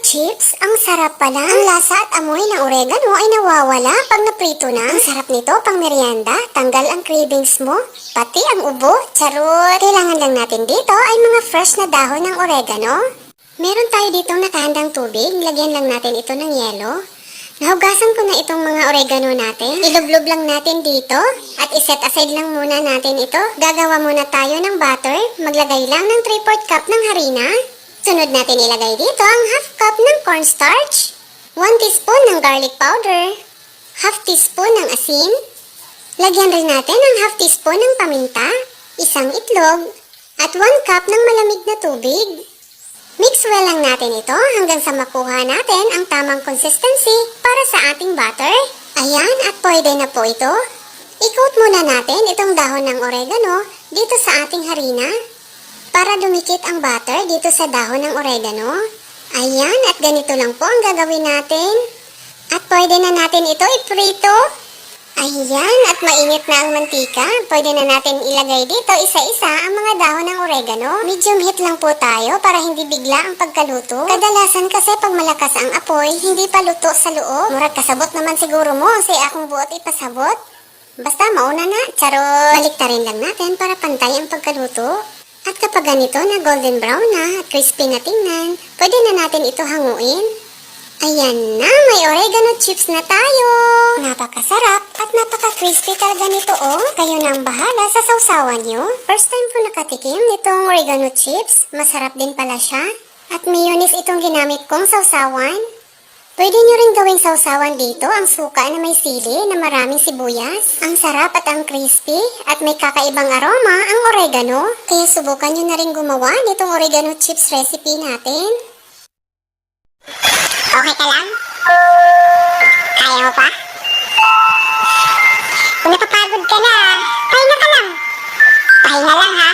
chips, ang sarap pala. Ang lasa at amoy ng oregano ay nawawala pag naprito na. Ang sarap nito pang merienda, tanggal ang cravings mo, pati ang ubo, charot. Kailangan lang natin dito ay mga fresh na dahon ng oregano. Meron tayo ditong nakahandang tubig, lagyan lang natin ito ng yelo. Nahugasan ko na itong mga oregano natin. Ilublob lang natin dito at iset aside lang muna natin ito. Gagawa muna tayo ng butter. Maglagay lang ng 3-4 cup ng harina. Sunod natin ilagay dito ang half cup ng cornstarch, 1 teaspoon ng garlic powder, half teaspoon ng asin, lagyan rin natin ng half teaspoon ng paminta, isang itlog, at 1 cup ng malamig na tubig. Mix well lang natin ito hanggang sa makuha natin ang tamang consistency para sa ating butter. Ayan, at pwede na po ito. I-coat muna natin itong dahon ng oregano dito sa ating harina para dumikit ang butter dito sa dahon ng oregano. Ayan, at ganito lang po ang gagawin natin. At pwede na natin ito iprito. Ayan, at mainit na ang mantika. Pwede na natin ilagay dito isa-isa ang mga dahon ng oregano. Medium heat lang po tayo para hindi bigla ang pagkaluto. Kadalasan kasi pag malakas ang apoy, hindi pa luto sa loob. Murag kasabot naman siguro mo sa akong buot ipasabot. Basta mauna na, charot. Baliktarin lang natin para pantay ang pagkaluto. At kapag ganito na golden brown na at crispy na tingnan, pwede na natin ito hanguin. Ayan na, may oregano chips na tayo. Napakasarap at napaka-crispy talaga nito oh. Kayo na ang bahala sa sausawan nyo. First time ko nakatikim nitong oregano chips. Masarap din pala siya. At mayonnaise itong ginamit kong sausawan. Pwede nyo rin gawing sausawan dito ang suka na may sili na maraming sibuyas. Ang sarap at ang crispy at may kakaibang aroma ang oregano. Kaya subukan nyo na rin gumawa nitong oregano chips recipe natin. Okay ka lang? Kaya mo pa? Kung napapagod ka na, pahinga ka lang. Pahinga lang ha.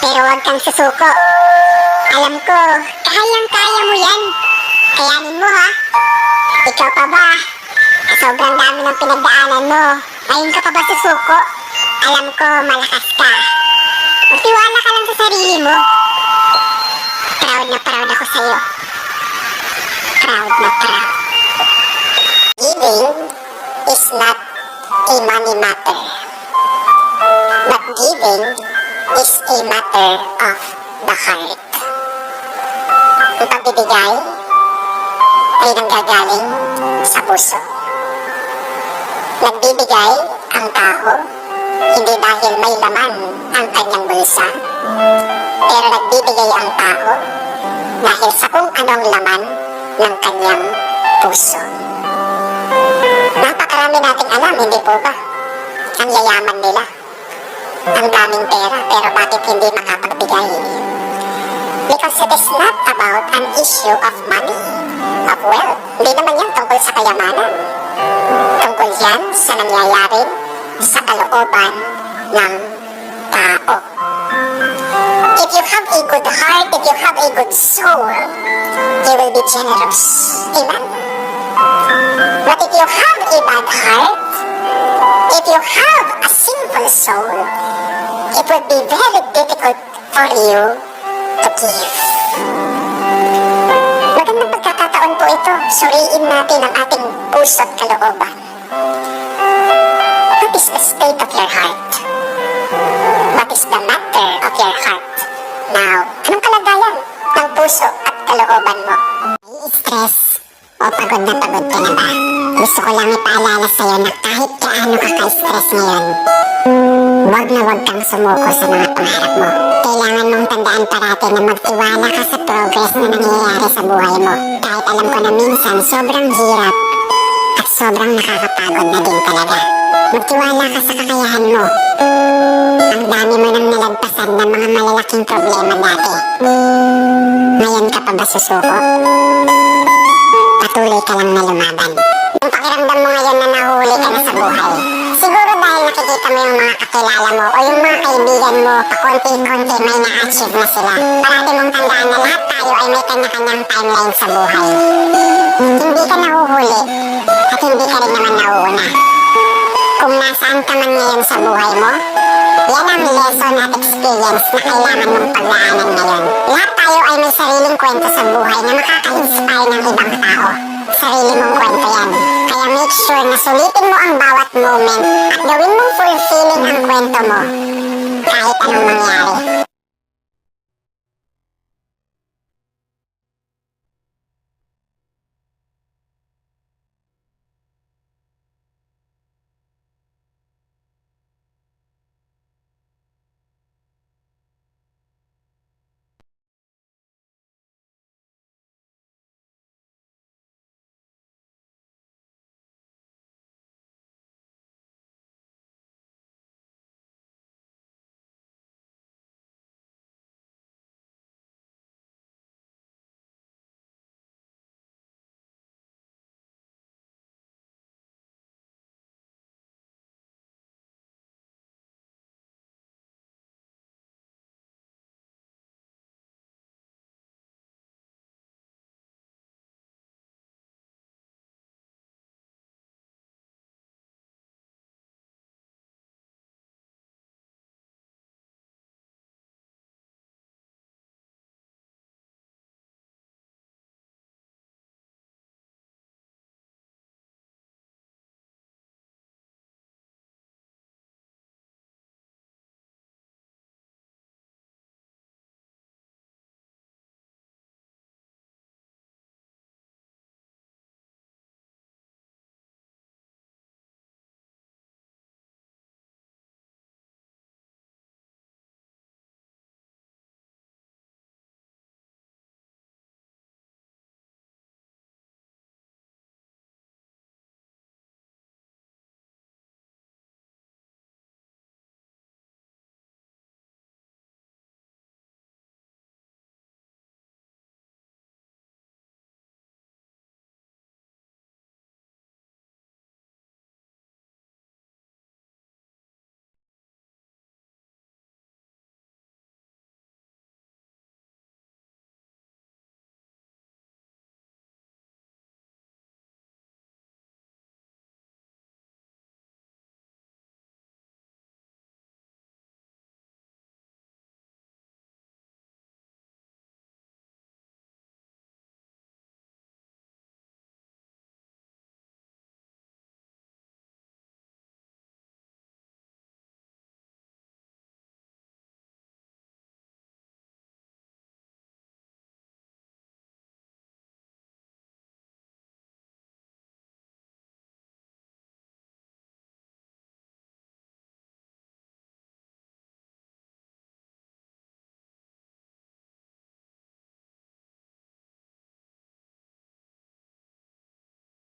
Pero huwag kang susuko. Alam ko, kayang-kaya mo yan. Ikaw pa ba? Sobrang dami ng pinagdaanan mo. Ngayon ka pa ba susuko? Alam ko, malakas ka. Magtiwala ka lang sa sarili mo. Proud na proud ako sa'yo. Proud na proud. Giving is not a money matter. But giving is a matter of the heart. Ang pagbibigay ay nanggagaling sa puso. Nagbibigay ang tao hindi dahil may laman ang kanyang bulsa, pero nagbibigay ang tao dahil sa kung anong laman ng kanyang puso. Napakarami nating alam, hindi po ba? Ang yayaman nila. Ang daming pera, pero bakit hindi makapagbigay? Because it is not about an issue of money, kayamanan. Tungkol yan sa nangyayari sa kalooban ng tao. If you have a good heart, if you have a good soul, you will be generous. Amen? But if you have a bad heart, if you have a sinful soul, it would be very difficult for you to give. Pagkakataon po ito. Suriin natin ang ating puso at kalooban. What is the state of your heart? What is the matter of your heart? Now, anong kalagayan ng puso at kalooban mo? Stress o pagod na pagod ka na ba? Gusto ko lang ipaalala sa'yo na kahit gaano ka ka-stress ngayon, huwag na huwag kang sumuko sa mga pangarap mo. Kailangan mong tandaan parati na magtiwala ka sa progress na nangyayari sa buhay mo. Alam ko na minsan sobrang hirap at sobrang nakakapagod na din talaga. Magtiwala ka sa kakayahan mo. Ang dami mo nang nalagpasan ng mga malalaking problema dati. Ngayon ka pa ba susuko? Patuloy ka lang na lumaban. Yung pakiramdam mo ngayon na nahuli ka na sa buhay. Siguro dahil nakikita mo yung mga kakilala mo o yung mga kaibigan mo, pakunti-kunti may na-achieve na sila. Parati mong tandaan na lahat tayo ay may kanya-kanyang timeline sa buhay. Hindi ka nahuhuli at hindi ka rin naman nauuna. Kung nasaan ka man ngayon sa buhay mo, yan ang lesson at experience na kailangan mong paglaanan ngayon. Lahat tayo ay may sariling kwento sa buhay na makaka-inspire ng ibang tao. Sarili mong kwento yan. Kaya make sure na sulitin mo ang bawat moment at gawin mong fulfilling ang kwento mo. Kahit anong mangyari.